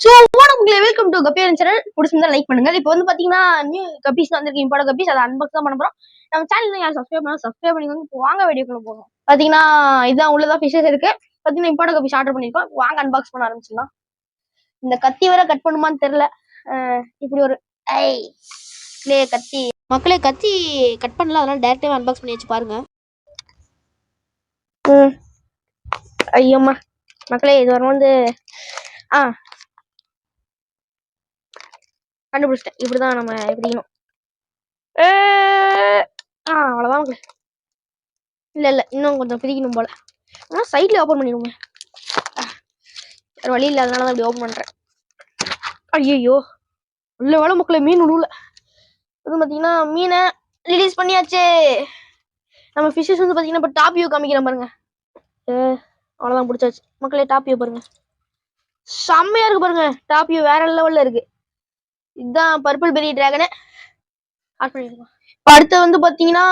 So உங்களை welcome to Kappiyan channel பிடிச்சிருந்தா like பண்ணுங்க. இப்போ வந்து பாத்தீங்கன்னா நியூ கப்பீஸ் வந்திருக்கு இம்போட கப்பீஸ் அதை அன்பாக்ஸ் தான் பண்ண போறோம். நம்ம சேனல் யார் சப்ஸ்கிரைப் பண்ணா சப்ஸ்கிரைப் பண்ணிக்கோங்க. இப்போ வாங்க வீடியோக்குள்ள போகணும் பாத்தீங்கன்னா இதான் உள்ளதான் ஃபிஷஸ் இருக்கு. பாத்தீங்கன்னா இம்போட கப்பீஸ் ஆர்டர் பண்ணிருக்கோம் வாங்க அன்பாக்ஸ் பண்ண ஆரம்பிச்சிடலாம். இந்த கத்தி வேற கட் பண்ணுமான்னு தெரியல. அஹ் இப்படி ஒரு ஐ லே கத்தி. மக்களே கத்தி கட் பண்ணல. அதனால டேரக்டாக அன்பாக்ஸ் பண்ணி வச்சு பாருங்க. ஐயம்மா. மக்களே இது வரும் வந்து ஆ கண்டுபிடிச்சிட்டேன். இப்படிதான் நம்ம ஏ, ஆ அவ்வளோதான் மக்களே. இல்லை இல்லை இன்னும் கொஞ்சம் பிரிக்கணும் போல. ஆனால் சைடில் ஓப்பன் பண்ணிடுவோங்க வேற வழி இல்லாதனால தான் இப்படி ஓப்பன் பண்ணுறேன் ஐயோ உள்ள வேலை மக்களே மீன் உழுவுல. இது பார்த்தீங்கன்னா மீனை ரிலீஸ் பண்ணியாச்சு. நம்ம ஃபிஷ்ஷஸ் வந்து பார்த்தீங்கன்னா இப்போ டாப் வியூ காமிக்கிறேன் பாருங்க. ஏ, அவ்வளோதான் பிடிச்சாச்சு மக்களே டாப் வியூ பாருங்க. செம்மையா இருக்கு பாருங்க. டாப் வியூ வேற லெவல்ல இருக்கு. இதுதான் பர்பிள் பெரிய டிராகனு ஆட் பண்ணிருக்கோம் இப்போ அடுத்து வந்து பார்த்தீங்கன்னா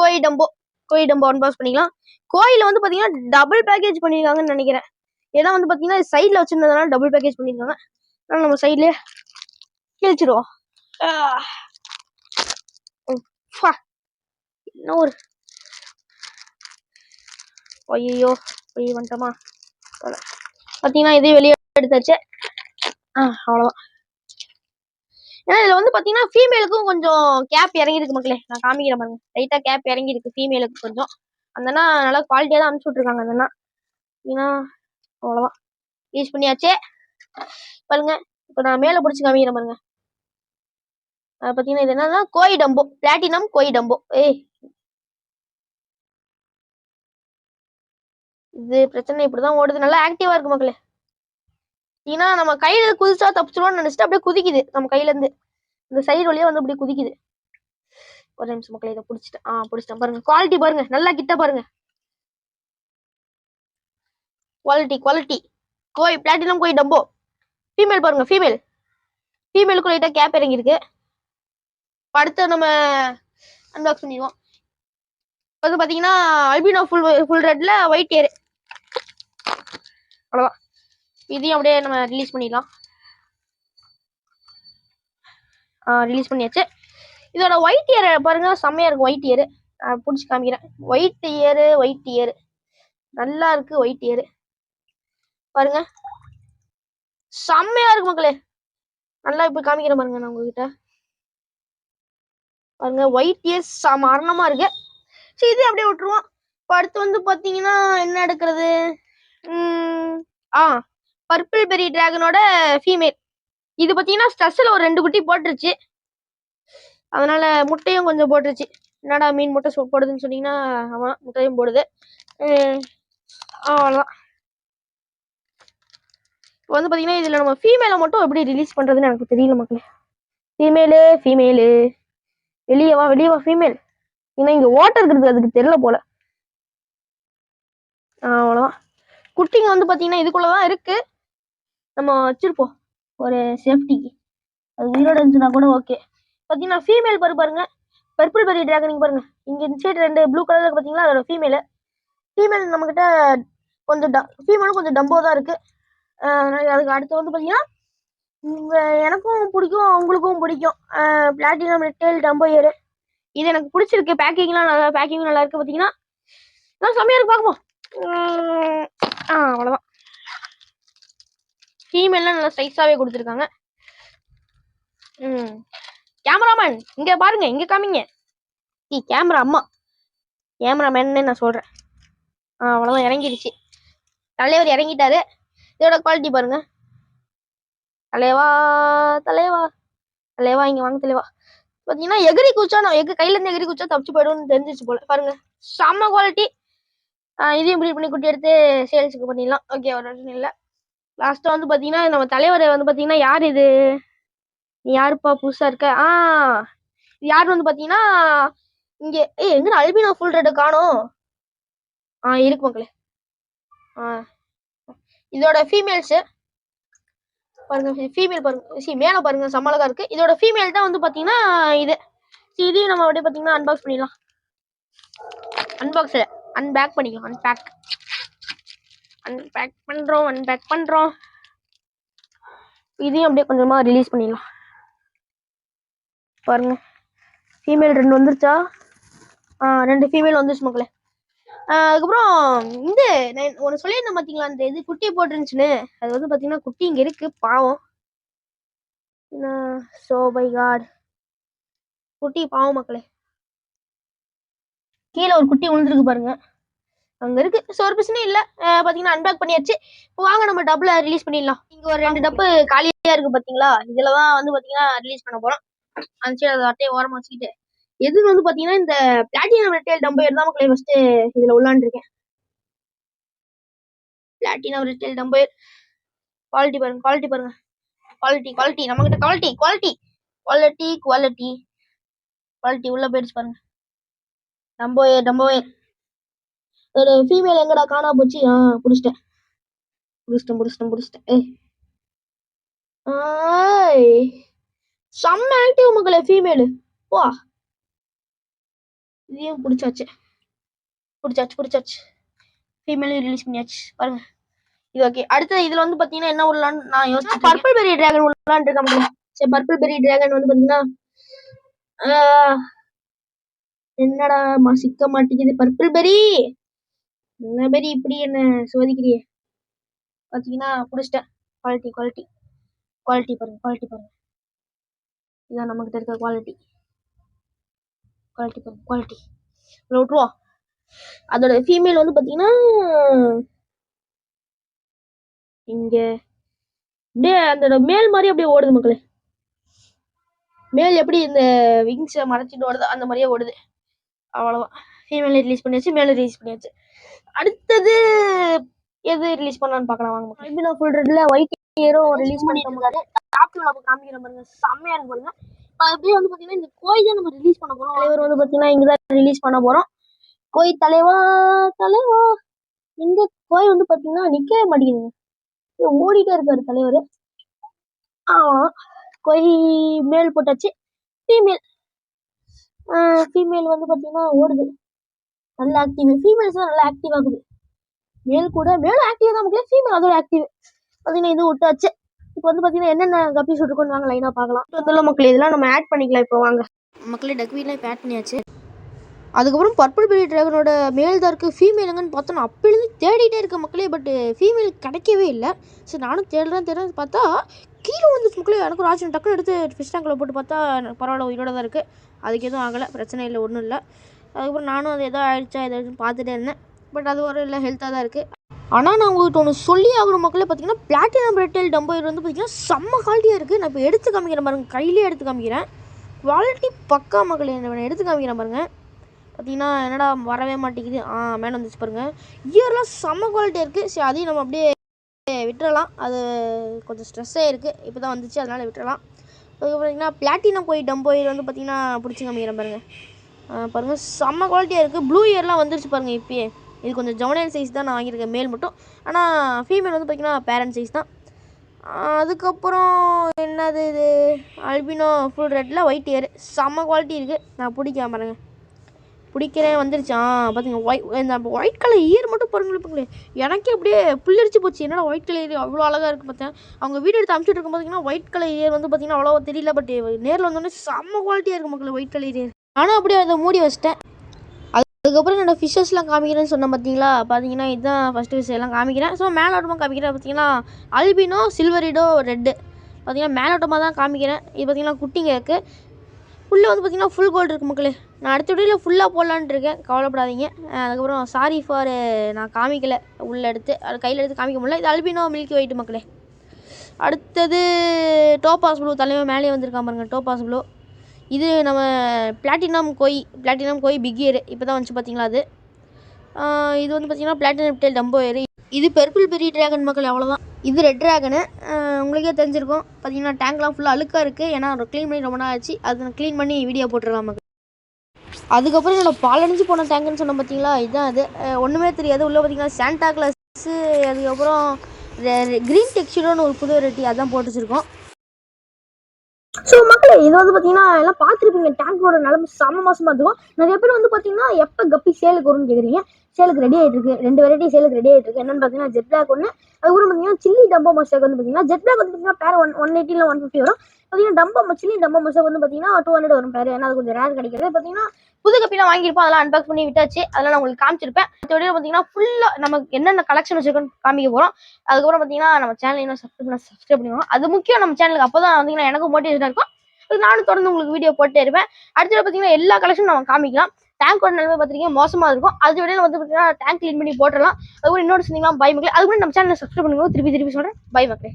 koi dumbo koi dumbo unbox பண்ணிக்கலாம். கோயில் வந்து பார்த்தீங்கன்னா டபுள் பேக்கேஜ் பண்ணியிருக்காங்கன்னு நினைக்கிறேன். ஏன்னா வந்து பார்த்தீங்கன்னா சைடில் வச்சிருந்ததுனால டபுள் பேக்கேஜ் பண்ணியிருக்காங்க நம்ம சைட்லேயே கிழிச்சிருவோம். ஆ. என்ன ஒரு ஐயோ போய் வந்துட்டோமா? பார்த்தீங்கன்னா இதே வெளியே எடுத்தாச்சு. ஆ அவ்வளோதான் ஏன்னா இதில் வந்து பார்த்தீங்கன்னா ஃபீமேலுக்கும் கொஞ்சம் கேப் இறங்கிருக்கு மக்களே. நான் காமிக்கிறேன் பாருங்க. லைட்டாக கேப் இறங்கியிருக்கு ஃபீமேலுக்கு கொஞ்சம். அந்தனா நல்லா குவாலிட்டியாக தான் அனுப்பிச்சு விட்ருக்காங்க அந்தனா ஏன்னா அவ்வளோதான் யூஸ் பண்ணியாச்சே. பாருங்க. இப்போ நான் மேலே பிடிச்சி காமிக்கிறேன் பாருங்க. அது பார்த்தீங்கன்னா இது என்னன்னா koi dumbo. Platinum koi dumbo. ஏய். இது பிரச்சனை இப்படிதான் ஓடுது. நல்லா ஆக்டிவா இருக்கு மக்களே. ஏன்னா நம்ம கையில குதிச்சா தப்பிச்சிருவோம்னு நினைச்சிட்டு அப்படியே குதிக்குது. நம்ம கையில இருந்து இந்த சைடு வழியா வந்து அப்படியே குதிக்குது. ஒரு நிமிஷம் மக்களை இதை பிடிச்சிட்டேன். ஆ பிடிச்சிட்டேன். பாருங்க குவாலிட்டி பாருங்க. நல்லா கிட்ட பாருங்க. Quality quality koi platinum koi dumbo female பாருங்க ஃபீமேல் ஃபீமேலுக்கு லைட்டாக கேப் இறங்கியிருக்கு. அடுத்து நம்ம அன்பாக்ஸ் பண்ணிடுவோம். வந்து பார்த்தீங்கன்னா அல்பினோ ஃபுல் ஃபுல் ரெட்டில் ஒயிட் ஏர் அவ்வளோதான் இதையும் அப்படியே நம்ம ரிலீஸ் பண்ணிடலாம். ரிலீஸ் பண்ணியாச்சு. இதோட ஒயிட் இயர் பாருங்க செம்மையா இருக்கு ஒயிட் இயர் பிடிச்சி காமிக்கிறேன். ஒயிட் இயர் ஒயிட் இயர் நல்லா இருக்கு ஒயிட் இயர் பாருங்க. செம்மையா இருக்கு மக்களே. நல்லா இப்போ காமிக்கிறேன் பாருங்க நான் உங்ககிட்ட. பாருங்க ஒயிட் இயர் மரணமா இருக்கு. சரி இதே அப்படியே விட்டுருவோம். இப்போ அடுத்து வந்து பார்த்தீங்கன்னா என்ன எடுக்கிறது? ஆ பர்பிள் பெரி டிராகனோட ஃபீமேல் இது பார்த்தீங்கன்னா ஸ்ட்ரெஸ்ஸில் ஒரு ரெண்டு குட்டி போட்டுருச்சு. அதனால முட்டையும் கொஞ்சம் போட்டுருச்சு. என்னடா மீன் முட்டை போடுதுன்னு சொன்னீங்கன்னா ஆமாம் முட்டையும் போடுது. அவ்வளோதான் இப்போ வந்து பார்த்தீங்கன்னா இதில் நம்ம ஃபீமேலை மட்டும் எப்படி ரிலீஸ் பண்ணுறதுன்னு எனக்கு தெரியல மக்களே. ஃபீமேலு ஃபீமேலு வெளியே வா வெளியே வா ஃபீமேல் ஏன்னா இங்கே ஓட்டர் இருக்கிறது அதுக்கு தெரியல போல. அவ்வளோதான் குட்டிங்க வந்து பார்த்தீங்கன்னா இதுக்குள்ளே தான் இருக்குது நம்ம வச்சிருப்போம். ஒரு சேஃப்டிக்கு அது உயிரோட இருந்துச்சுன்னா கூட ஓகே பார்த்தீங்கன்னா ஃபீமேல் பாரு பாருங்க. பர்பிள் பெரி டிராகனிங் பாருங்க. இங்கே இந்த சைடு ரெண்டு ப்ளூ கலரில் பார்த்தீங்களா அதோட ஃபீமேலு ஃபீமேல் நம்மக்கிட்ட கொஞ்சம் ட ஃபீமேலும் கொஞ்சம் டம்போ தான் இருக்கு. ஆ, அதனால அதுக்கு அடுத்து வந்து பார்த்தீங்கன்னா எனக்கும் பிடிக்கும் உங்களுக்கும் பிடிக்கும். பிளாட்டினம் ரெட்டேல் டம்போ ஏறு. இது எனக்கு பிடிச்சிருக்கு. பேக்கிங்லாம் நல்லா பேக்கிங் நல்லா இருக்கு பார்த்தீங்கன்னா எல்லாம் செம்மையா இருக்கு பார்ப்போம் உம், ஆ அவ்வளோதான் ஃபீமேல்லாம் நல்லா சைஸாகவே கொடுத்துருக்காங்க. ம். கேமராமேன் இங்கே பாருங்க இங்கே காமிங்க. ஈ கேமரா அம்மா. கேமராமேன்னு நான் சொல்கிறேன் ஆ அவ்வளோதான் இறங்கிடுச்சு. தலைவர் இறங்கிட்டாரு. இதோட குவாலிட்டி பாருங்க. தலைவா தலைவா. தலைவா இங்கே வாங்க தலைவா. பார்த்தீங்கன்னா எகிரி குச்சா நான் எங்க கையிலேருந்து எகிரி குச்சா தப்பிச்சு போயிடும்னு தெரிஞ்சிச்சு போல. பாருங்க. செம்ம குவாலிட்டி இதையும் இப்படி பண்ணி குட்டி எடுத்து சேல்ஸுக்கு பண்ணிடலாம். ஓகே ஒரு பிரச்சனை இல்லை. லாஸ்ட்டாக வந்து பார்த்தீங்கன்னா நம்ம தலைவர் வந்து பார்த்தீங்கன்னா யார் இது? நீ யாருப்பா புதுசாக இருக்க? ஆ யார் வந்து பார்த்தீங்கன்னா இங்கே ஏய் எங்க அல்பினா ஃபுல் ரெட்டை காணும்? ஆ இருக்கு மக்களே. ஆ. இதோட ஃபீமேல்ஸு பாருங்க ஃபீமேல் பாருங்க. சி மேலே பாருங்க சம்மளகா இருக்கு. இதோட ஃபீமேல் தான் வந்து பார்த்தீங்கன்னா இது. சி இதையும் நம்ம அப்படியே பார்த்தீங்கன்னா அன்பாக்ஸ் பண்ணிடலாம். அன்பாக்ஸ் அன்பேக் பண்ணிக்கலாம் அன்பேக் அன்பேக் பண்ணுறோம் அன்பேக் பண்ணுறோம் இதையும் அப்படியே கொஞ்சமாக ரிலீஸ் பண்ணிடலாம். பாருங்க. ஃபீமேல் ரெண்டு வந்துருச்சா? ஆ ரெண்டு ஃபீமேல் வந்துருச்சு மக்களே. அதுக்கப்புறம் இந்த நான் ஒன்று சொல்லியிருந்தேன் பார்த்தீங்களா அந்த இது குட்டி போட்டுருந்துச்சுன்னு. அது வந்து பார்த்தீங்கன்னா குட்டி இங்கே இருக்கு பாவம். ஸோ பை காட் குட்டி பாவம் மக்களே. கீழே ஒரு குட்டி விழுந்துருக்கு பாருங்க. அங்க இருக்கு. ஸோ ஒரு பிரச்சனை இல்லை. பார்த்தீங்கன்னா அன்பேக் பண்ணியாச்சு. இப்போ வாங்க நம்ம டப்புல ரிலீஸ் பண்ணிடலாம். இங்க ஒரு ரெண்டு டப்பு காலியா இருக்கு பாத்தீங்களா? இதுல தான் வந்து பாத்தீங்கன்னா ரிலீஸ் பண்ண போறோம். அந்த அதை அட்டையை ஓரமா வச்சுக்கிட்டு. எது வந்து பாத்தீங்கன்னா இந்த பிளாட்டினம் ரிட்டைல் டம்பையர் தான் மக்களே ஃபர்ஸ்ட் இதுல உள்ளான்னு platinum red tail dumbo ear quality பாருங்க குவாலிட்டி பாருங்க. குவாலிட்டி குவாலிட்டி நம்ம கிட்ட quality quality quality quality quality உள்ள போயிடுச்சு பாருங்க. டம்போயர் டம்போயர் ஒரு ஃபீமேல் எங்கடா காணா போச்சு? ஆ புடிச்சிட்டேன். புடிச்சிட்டேன் புடிச்சிட்டேன் புடிச்சிட்டேன். ஏய். ஆய். செம்ம ஆக்டிவ் மக்களே ஃபீமேலு வா இதையும் பிடிச்சாச்சு. பிடிச்சாச்சு பிடிச்சாச்சு. ஃபீமேலையும் ரிலீஸ் பண்ணியாச்சு. பாருங்க. இது ஓகே அடுத்து இதுல வந்து பாத்தீங்கன்னா என்ன உள்ளான்னு நான் யோசிச்சு பர்பிள் பெரி டிராகன் உள்ளான்னு இருக்கேன் சரி பர்பிள் பெரி டிராகன் வந்து பாத்தீங்கன்னா என்னடா சிக்க மாட்டேங்குது. பர்பிள் பெரி இந்த மாதிரி இப்படி என்ன சோதிக்கிறியே? பார்த்தீங்கன்னா பிடிச்சிட்டேன். குவாலிட்டி குவாலிட்டி குவாலிட்டி பாருங்க குவாலிட்டி பாருங்கள் இதான் நமக்கு தெரிஞ்ச குவாலிட்டி குவாலிட்டி பாருங்கள் குவாலிட்டி இவ்வளோ விட்ருவோம் அதோட ஃபீமேல் வந்து பார்த்தீங்கன்னா இங்கே அப்படியே அந்த மேல் மாதிரி அப்படியே ஓடுது மக்களே. மேல் எப்படி இந்த விங்ஸை மறைச்சிட்டு ஓடுது அந்த மாதிரியே ஓடுது. அவ்வளோதான் ஃபீமேல் ரிலீஸ் பண்ணியாச்சு மேலே ரிலீஸ் பண்ணியாச்சு. அடுத்தது எது ரிலீஸ் பண்ணலான்னு பார்க்கலாம் வாங்க ஐபினா ஃபுல் ரெட்ல ஒயிட் ஹீரோ ரிலீஸ் பண்ணிட்டு இருக்காரு. டாப் நம்ம காமிக்கிற பாருங்க செம்மையா இருக்கு பாருங்க. அப்படியே வந்து பாத்தீங்கன்னா இந்த கோய் தான் நம்ம ரிலீஸ் பண்ண போறோம். தலைவர் வந்து பாத்தீங்கன்னா இங்க தான் ரிலீஸ் பண்ண போறோம். கோய் தலைவா தலைவா. இங்க கோய் வந்து பாத்தீங்கன்னா நிக்கவே மாட்டேங்குதுங்க. ஓடிட்டே இருக்காரு தலைவர். ஆமாம் கோய் மேல் போட்டாச்சு. ஃபீமேல் ஃபீமேல் வந்து பாத்தீங்கன்னா ஓடுது. நல்ல ஆக்டிவ் ஃபீமேல்ஸ் தான் நல்லா ஆக்டிவ் ஆகுது. மேல் கூட மேலும் ஆக்டிவ் தான் முக்கியம். ஃபீமேல் அதோட ஆக்டிவ் பார்த்தீங்கன்னா இது விட்டாச்சு இப்போ வந்து பார்த்தீங்கன்னா என்னென்ன எபிசோட் இருக்குன்னு வாங்க லைனாக பார்க்கலாம். வந்துள்ள மக்கள் இதெல்லாம் நம்ம ஆட் பண்ணிக்கலாம் இப்போ வாங்க. மக்களே டக்வீட்லாம் இப்போ ஆட் பண்ணியாச்சு. அதுக்கப்புறம் பர்பிள் பெரி ட்ராகனோட மேல் தான் இருக்குது ஃபீமேலுங்கன்னு பார்த்தோம் நான் அப்போலேருந்து தேடிட்டே இருக்க மக்களே பட் ஃபீமேல் கிடைக்கவே இல்லை. சரி நானும் தேடுறேன் தேடுறேன் பார்த்தா கீழே வந்துச்சு மக்களே எனக்கு ஒரு ஆச்சு டக்குன்னு எடுத்து ஃபிஷ் டேங்கில் போட்டு பார்த்தா பரவாயில்ல உயிரோட தான் இருக்குது அதுக்கு எதுவும் ஆகலை பிரச்சனை இல்லை ஒன்றும் இல்லை. அதுக்கப்புறம் நானும் அது ஏதோ ஆயிடுச்சா ஏதாச்சும் பார்த்துட்டே இருந்தேன். பட் அது ஒரு இல்லை ஹெல்த்தாக தான் இருக்குது ஆனால் நான் உங்கள்கிட்ட ஒன்று சொல்லி ஆகிற மக்களே பார்த்தீங்கன்னா பிளாட்டினம் ரெட்டேல் டம்போயர் வந்து பார்த்தீங்கன்னா செம்ம குவாலிட்டியாக இருக்குது நான் இப்போ எடுத்து காமிக்கிறேன் பாருங்கள் கையிலே எடுத்து காமிக்கிறேன். குவாலிட்டி பக்கா மக்களே நான் எடுத்து காமிக்கிறேன் பாருங்கள் பார்த்தீங்கன்னா என்னடா வரவே மாட்டேங்குது. ஆ மேலே வந்துச்சு பாருங்கள் இயர்லாம் செம்ம குவாலிட்டியாக இருக்குது சரி அதையும் நம்ம அப்படியே விட்டுறலாம். அது கொஞ்சம் ஸ்ட்ரெஸ்ஸே இருக்குது இப்போ தான் வந்துச்சு அதனால் விட்டுறலாம். அதுக்கப்புறம் பார்த்தீங்கன்னா பிளாட்டினம் கோயில் டம்போயில் வந்து பார்த்தீங்கன்னா பிடிச்சி காமிக்கிறேன் பாருங்கள் பாருங்கள் செம்ம குவாலிட்டியாக இருக்குது ப்ளூ இயர்லாம் வந்துருச்சு பாருங்க இப்பயே. இது கொஞ்சம் ஜவனியன் சைஸ் தான் நான் வாங்கியிருக்கேன் மேல் மட்டும். ஆனால் ஃபீமேல் வந்து பார்த்திங்கன்னா பேரண்ட் சைஸ் தான். அதுக்கப்புறம் என்னது இது? அல்பினோ ஃபுல் ரெட்டில் ஒயிட் இயர் செம்ம குவாலிட்டி இருக்குது நான் பிடிக்காம பாருங்க. பிடிக்கிறேன் வந்துருச்சு. ஆ பார்த்துங்க ஒயிட் இந்த ஒயிட் கலர் இயர் மட்டும் பாருங்களேன் பாருங்களேன் எனக்கே அப்படியே புல்லரிச்சு போச்சு. என்னடா ஒயிட் கலர் இயர் அவ்வளோ அழகாக இருக்குது பார்த்தேன். அவங்க வீடு எடுத்து அமுச்சுட்டு இருக்கும் பார்த்தீங்கன்னா ஒயிட் கலர் இயர் வந்து பார்த்தீங்கன்னா அவ்வளோவா தெரியல பட் நேரில் வந்தோடனே செம்ம குவாலிட்டியாக இருக்குது மக்கள் ஒயிட் கலர் இயர் ஆனால் அப்படியே அதை மூடி வச்சிட்டேன். அதுக்கப்புறம் என்னோட ஃபிஷ்ஷஸ்லாம் காமிக்கிறேன்னு சொன்னேன் பார்த்தீங்களா பார்த்தீங்கன்னா இதுதான் ஃபஸ்ட்டு ஃபிஷ் எல்லாம் காமிக்கிறேன். ஸோ மேலோட்டமாக காமிக்கிறேன் பார்த்தீங்கன்னா அல்பினோ சில்வரிடோ ரெட்டு பார்த்தீங்கன்னா மேலோட்டமாக தான் காமிக்கிறேன். இது பார்த்தீங்கன்னா குட்டிங்க இருக்குது உள்ளே வந்து பார்த்தீங்கன்னா ஃபுல் கோல்டு இருக்குது மக்களே. நான் அடுத்த வீடியோவில் ஃபுல்லாக போடலான்ட்டு இருக்கேன். கவலைப்படாதீங்க. அதுக்கப்புறம் சாரி ஃபார் நான் காமிக்கலை. உள்ளே எடுத்து அது கையில் எடுத்து காமிக்க முடியல. இது அல்பினோ மில்கி ஒயிட் மக்களே. அடுத்தது டோப் ப்ளூ தலைவன் மேலே வந்திருக்கான் பாருங்க. டோப் ப்ளூ இது நம்ம platinum koi platinum koi big இப்போ தான் வந்துச்சு பார்த்தீங்களா அது? இது வந்து பார்த்தீங்கன்னா பிளாட்டினம் டெல் டம்போ இயர் இது பெர்பிள் பெரிய ட்ராகன் மக்கள் அவ்வளோதான் இது ரெட் ட்ராகனு உங்களுக்கே தெரிஞ்சிருக்கும். பார்த்தீங்கன்னா டேங்க்லாம் ஃபுல்லாக அழுக்காக இருக்குது ஏன்னா க்ளீன் பண்ணி ரொம்ப நாள் ஆச்சு. அதை நான் க்ளீன் பண்ணி வீடியோ போட்டுருக்கலாம் மக்கள். அதுக்கப்புறம் என்னோடய பாலடைஞ்சு போன டேங்க்னு சொன்னோம் பார்த்தீங்களா இதுதான் அது. ஒன்றுமே தெரியாது. உள்ளே பார்த்தீங்கன்னா சாண்டா கிளாஸு அதுக்கப்புறம் க்ரீன் டெக்ஸ்டர்னு ஒரு புது வெரைட்டி அதான் போட்டு வச்சுருக்கோம். ஸோ மக்களே இது வந்து பார்த்தீங்கன்னா எல்லாம் பார்த்துருப்பீங்க. டேங்கோட நிலம செம மாசமா இருக்கும். நிறைய பேர் வந்து பார்த்தீங்கன்னா எப்போ கப்பி சேலுக்கு வரும்னு கேட்குறீங்க சேலுக்கு ரெடி ஆகிட்டு இருக்கு ரெண்டு வெரைட்டி சேலுக்கு ரெடி ஆகிட்டு இருக்கு என்னன்னு பார்த்தீங்கன்னா ஜெட் பிளாக் ஒன்று அதுக்கப்புறம் பார்த்தீங்கன்னா சில்லி டம்போ மசாக் வந்து பார்த்தீங்கன்னா ஜெட் பிளாக் வந்து பார்த்தீங்கன்னா பேர் ஒன் ஒன் எயிட்டியில் ஒன் ஃபிஃப்டி வரும். பார்த்தீங்கன்னா டம்போ மச்சிலையும் டம்போ மச்சா வந்து பார்த்தீங்கன்னா டூ ஹண்ட்ரட் வரும் பேர். ஏன்னா அது கொஞ்சம் ரேர் கிடைக்கிறது. பார்த்தீங்கன்னா புது கப்பிலாம் வாங்கியிருப்போம். அதெல்லாம் அன்பாக்ஸ் பண்ணி விட்டாச்சு. அதெல்லாம் நான் உங்களுக்கு காமிச்சிருப்பேன். மற்றபடி பார்த்தீங்கன்னா ஃபுல்லாக நமக்கு என்னென்ன கலெக்ஷன் வச்சிருக்கோம் காமிக்க போகிறோம் அதுக்கப்புறம் பார்த்தீங்கன்னா நம்ம சேனல் இன்னும் சப்ஸ்கிரைப் பண்ண சப்ஸ்கிரைப் பண்ணிக்கோங்க. அது முக்கியம் நம்ம சேனலுக்கு அப்போ தான் பார்த்தீங்கன்னா எனக்கு மோட்டிவேஷனாக இருக்கும். அது நானும் தொடர்ந்து உங்களுக்கு வீடியோ போட்டே இருப்பேன். அடுத்தது பார்த்தீங்கன்னா எல்லா கலெக்ஷனும் நம்ம காமிக்கலாம். டேங்கோட நிலைமை பார்த்தீங்கன்னா மோசமாக இருக்கும். அது விட வந்து பார்த்தீங்கன்னா டேங்க் க்ளீன் பண்ணி போட்டுடலாம். அதுக்கப்புறம் இன்னொரு சொன்னீங்களா பை மக்களே. அதுக்கு நம்ம சேனலை சப்ஸ்கிரைப் பண்ணுங்க திருப்பி திருப்பி சொல்கிறேன் பை மக்களே.